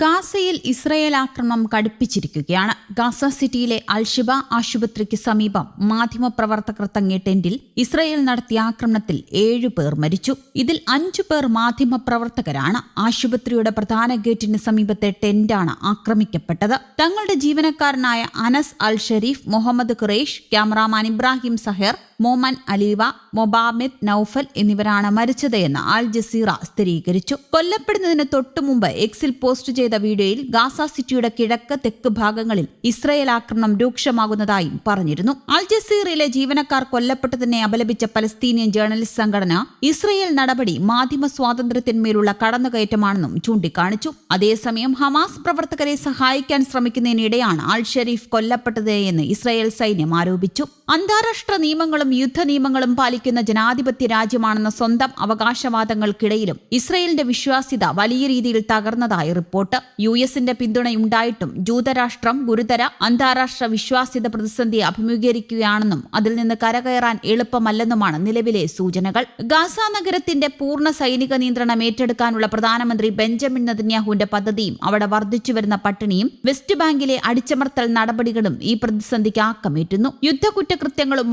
ഗാസയിൽ ഇസ്രയേൽ ആക്രമണം കടുപ്പിച്ചിരിക്കുകയാണ്. ഗാസ സിറ്റിയിലെ അൽഷിബ ആശുപത്രിക്ക് സമീപം മാധ്യമപ്രവർത്തകർ തങ്ങിയ ടെന്റിൽ ഇസ്രയേൽ നടത്തിയ ആക്രമണത്തിൽ ഏഴു പേർ മരിച്ചു. ഇതിൽ അഞ്ചു പേർ മാധ്യമപ്രവർത്തകരാണ്. ആശുപത്രിയുടെ പ്രധാന ഗേറ്റിന് സമീപത്തെ ടെന്റാണ് ആക്രമിക്കപ്പെട്ടത്. തങ്ങളുടെ ജീവനക്കാരനായ Anas al Sharif Mohammed Qureish cameraman Ibrahim Zaher Moamen Aliwa Mohamed Noufal എന്നിവരാണ് മരിച്ചത് എന്ന് അൽ ജസീറ സ്ഥിരീകരിച്ചു. കൊല്ലപ്പെടുന്നതിന് തൊട്ടുമുമ്പ് എക്സിൽ പോസ്റ്റ് ചെയ്ത വീഡിയോയിൽ ഗാസ സിറ്റിയുടെ കിഴക്ക് തെക്ക് ഭാഗങ്ങളിൽ ഇസ്രയേൽ ആക്രമണം രൂക്ഷമാകുന്നതായും പറഞ്ഞിരുന്നു. അൽ ജസീറയിലെ ജീവനക്കാർ കൊല്ലപ്പെട്ടതിനെ അപലപിച്ച പലസ്തീനിയൻ ജേർണലിസ്റ്റ് സംഘടന ഇസ്രയേൽ നടപടി മാധ്യമ സ്വാതന്ത്ര്യത്തിന്മേലുള്ള കടന്നുകയറ്റമാണെന്നും ചൂണ്ടിക്കാണിച്ചു. അതേസമയം ഹമാസ് പ്രവർത്തകരെ സഹായിക്കാൻ ശ്രമിക്കുന്നതിനിടെയാണ് അൽ ഷെരീഫ് കൊല്ലപ്പെട്ടത് എന്ന് ഇസ്രയേൽ സൈന്യം ആരോപിച്ചു. അന്താരാഷ്ട്ര നിയമങ്ങളും യുദ്ധ നിയമങ്ങളും പാലിക്കുന്ന ജനാധിപത്യ രാജ്യമാണെന്ന സ്വന്തം അവകാശവാദങ്ങൾക്കിടയിലും ഇസ്രയേലിന്റെ വിശ്വാസ്യത വലിയ രീതിയിൽ തകർന്നതായി റിപ്പോർട്ട്. യു എസിന്റെ പിന്തുണയുണ്ടായിട്ടും ജൂതരാഷ്ട്രം ഗുരുതര അന്താരാഷ്ട്ര വിശ്വാസ്യത പ്രതിസന്ധിയെ അഭിമുഖീകരിക്കുകയാണെന്നും അതിൽ നിന്ന് കരകയറാൻ എളുപ്പമല്ലെന്നുമാണ് നിലവിലെ സൂചനകൾ. ഗാസ നഗരത്തിന്റെ പൂർണ സൈനിക നിയന്ത്രണം ഏറ്റെടുക്കാനുള്ള പ്രധാനമന്ത്രി ബെഞ്ചമിൻ നദന്യാഹുവിന്റെ പദ്ധതിയും അവിടെ വർദ്ധിച്ചുവരുന്ന പട്ടിണിയും വെസ്റ്റ് ബാങ്കിലെ അടിച്ചമർത്തൽ നടപടികളും ഈ പ്രതിസന്ധിക്ക് ആക്കമേറ്റുന്നു. യുദ്ധകുറ്റകൃത്യങ്ങളും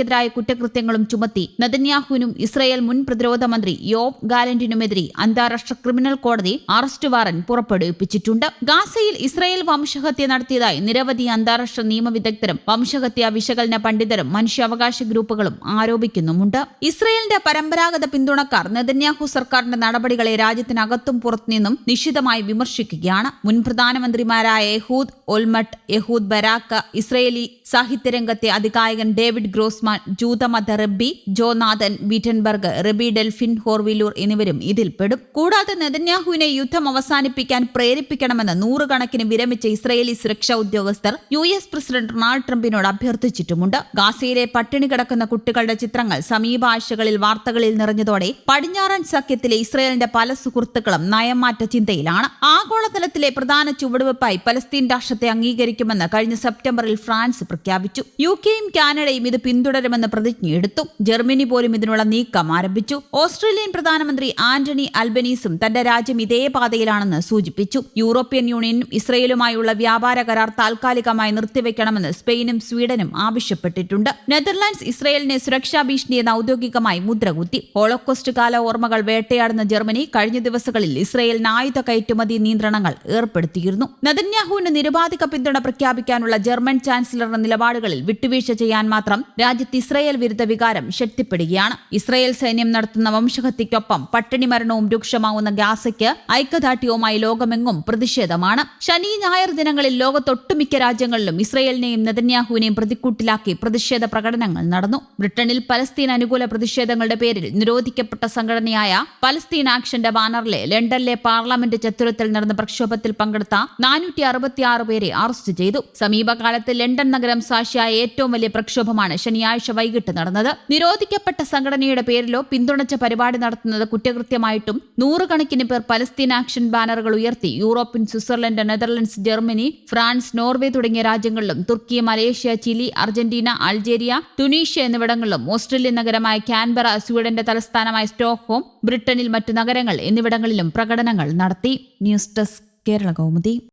മനുഷ്യരാശിക്കെതിരായ കുറ്റകൃത്യങ്ങളും ചുമത്തി നദന്യാഹുവിനും ഇസ്രയേൽ മുൻ പ്രതിരോധ മന്ത്രി യോബ് ഗാലന്റിനുമെതിരെ അന്താരാഷ്ട്ര ക്രിമിനൽ കോടതി അറസ്റ്റ് വാറന്റ് പുറപ്പെടുവിപ്പിച്ചിട്ടുണ്ട്. ഗാസയിൽ ഇസ്രയേൽ വംശഹത്യ നടത്തിയതായി നിരവധി അന്താരാഷ്ട്ര നിയമവിദഗ്ധരും വംശഹത്യ വിശകലന പണ്ഡിതരും മനുഷ്യാവകാശ ഗ്രൂപ്പുകളും ആരോപിക്കുന്നുമുണ്ട്. ഇസ്രയേലിന്റെ പരമ്പരാഗത പിന്തുണക്കാർ നെതന്യാഹു സർക്കാരിന്റെ നടപടികളെ രാജ്യത്തിനകത്തും പുറത്തുനിന്നും നിശിതമായി വിമർശിക്കുകയാണ്. മുൻ പ്രധാനമന്ത്രിമാരായ Ehud Olmert Ehud Barak Israeli സാഹിത്യരംഗത്തെ അധികായകൻ ഡേവിഡ് ഗ്രോസ്മാൻ ജൂതമത റബ്ബി ജോനാഥൻ വീറ്റൻബർഗ് റബി ഡെൽഫിൻ ഹോർവിലൂർ എന്നിവരും ഇതിൽപ്പെടും കൂടാതെ നെതന്യാഹുവിനെ യുദ്ധം അവസാനിപ്പിക്കാൻ പ്രേരിപ്പിക്കണമെന്ന് നൂറുകണക്കിന് വിരമിച്ച ഇസ്രയേലി സുരക്ഷാ ഉദ്യോഗസ്ഥർ യു എസ് പ്രസിഡന്റ് ഡൊണാൾഡ് ട്രംപിനോട് അഭ്യർത്ഥിച്ചിട്ടുമുണ്ട്. ഗാസയിലെ പട്ടിണി കിടക്കുന്ന കുട്ടികളുടെ ചിത്രങ്ങൾ സമീപ ആഴ്ചകളിൽ വാർത്തകളിൽ നിറഞ്ഞതോടെ പടിഞ്ഞാറൻ സഖ്യത്തിലെ ഇസ്രയേലിന്റെ പല സുഹൃത്തുക്കളും നയംമാറ്റ ചിന്തയിലാണ്. ആഗോളതലത്തിലെ പ്രധാന ചുവടുവെപ്പായി പലസ്തീൻ രാഷ്ട്രത്തെ അംഗീകരിക്കുമെന്ന് കഴിഞ്ഞ സെപ്റ്റംബറിൽ ഫ്രാൻസ് പ്രഖ്യാപിച്ചു. യു കെയും കാനഡയും ഇത് പിന്തുടരുമെന്ന് പ്രതിജ്ഞയെടുത്തു ജർമ്മനി പോലും ഇതിനുള്ള നീക്കം ആരംഭിച്ചു. ഓസ്ട്രേലിയൻ പ്രധാനമന്ത്രി ആന്റണി അൽബനീസും തന്റെ രാജ്യം ഇതേ പാതയിലാണെന്ന് സൂചിപ്പിച്ചു. യൂറോപ്യൻ യൂണിയനും ഇസ്രയേലുമായുള്ള വ്യാപാര കരാർ താൽക്കാലികമായി നിർത്തിവെക്കണമെന്ന് സ്പെയിനും സ്വീഡനും ആവശ്യപ്പെട്ടിട്ടുണ്ട്. നെതർലാൻഡ്സ് ഇസ്രയേലിനെ സുരക്ഷാ ഭീഷണിയെന്ന് ഔദ്യോഗികമായി മുദ്രകുത്തി ഹോളോകോസ്റ്റ് കാല ഓർമ്മകൾ വേട്ടയാടുന്ന ജർമ്മനി കഴിഞ്ഞ ദിവസങ്ങളിൽ ഇസ്രയേലിന് ആയുധ കയറ്റുമതി നിയന്ത്രണങ്ങൾ ഏർപ്പെടുത്തിയിരുന്നു. നദന്യാഹുവിന് നിരുപാധിക പിന്തുണ പ്രഖ്യാപിക്കാനുള്ള ജർമ്മൻ ചാൻസലറുടെ നിലപാടുകളിൽ വിട്ടുവീഴ്ച ചെയ്യാൻ മാത്രം രാജ്യത്ത് ഇസ്രയേൽ വിരുദ്ധ വികാരം ശക്തിപ്പെടുകയാണ്. ഇസ്രയേൽ സൈന്യം നടത്തുന്ന വംശഹത്യയ്ക്കൊപ്പം പട്ടിണി മരണവും രൂക്ഷമാവുന്ന ഗാസയ്ക്ക് ഐക്യദാർഢ്യവുമായി ലോകമെങ്ങും പ്രതിഷേധമാണ്. ശനി ഞായർ ദിനങ്ങളിൽ ലോകത്തൊട്ടുമിക്ക രാജ്യങ്ങളിലും ഇസ്രയേലിനെയും നെതന്യാഹുവിനെയും പ്രതിക്കൂട്ടിലാക്കി പ്രതിഷേധ പ്രകടനങ്ങൾ നടന്നു. ബ്രിട്ടനിൽ പലസ്തീൻ അനുകൂല പ്രതിഷേധങ്ങളുടെ പേരിൽ നിരോധിക്കപ്പെട്ട സംഘടനയായ പലസ്തീൻ ആക്ഷന്റെ ബാനറിലെ ലണ്ടനിലെ പാർലമെന്റ് ചത്തുരത്തിൽ നടന്ന പ്രക്ഷോഭത്തിൽ പങ്കെടുത്ത നാനൂറ്റി അറുപത്തിയാറ് പേരെ അറസ്റ്റ് ചെയ്തു. സമീപകാലത്ത് ലണ്ടൻ നഗരം സാക്ഷിയായ ഏറ്റവും വലിയ പ്രക്ഷോഭമാണ് ശനിയാഴ്ച വൈകിട്ട് നടന്നത്. നിരോധിക്കപ്പെട്ട സംഘടനയുടെ പേരിലോ പിന്തുണച്ച പരിപാടി നടത്തുന്നത് കുറ്റകൃത്യമായിട്ടും നൂറുകണക്കിന് പേർ പലസ്തീൻ ആക്ഷൻ ബാനറുകൾ ഉയർത്തി. European Switzerland Netherlands Germany France Norway തുടങ്ങിയ രാജ്യങ്ങളിലും Turkey Malaysia Chile Argentina Algeria Tunisia എന്നിവിടങ്ങളിലും ഓസ്ട്രേലിയൻ നഗരമായ കാൻബറ സ്വീഡന്റെ തലസ്ഥാനമായ സ്റ്റോക്ക്ഹോം ബ്രിട്ടനിൽ മറ്റു നഗരങ്ങൾ എന്നിവിടങ്ങളിലും പ്രകടനങ്ങൾ നടത്തി. News desk Kerala Kaumudi.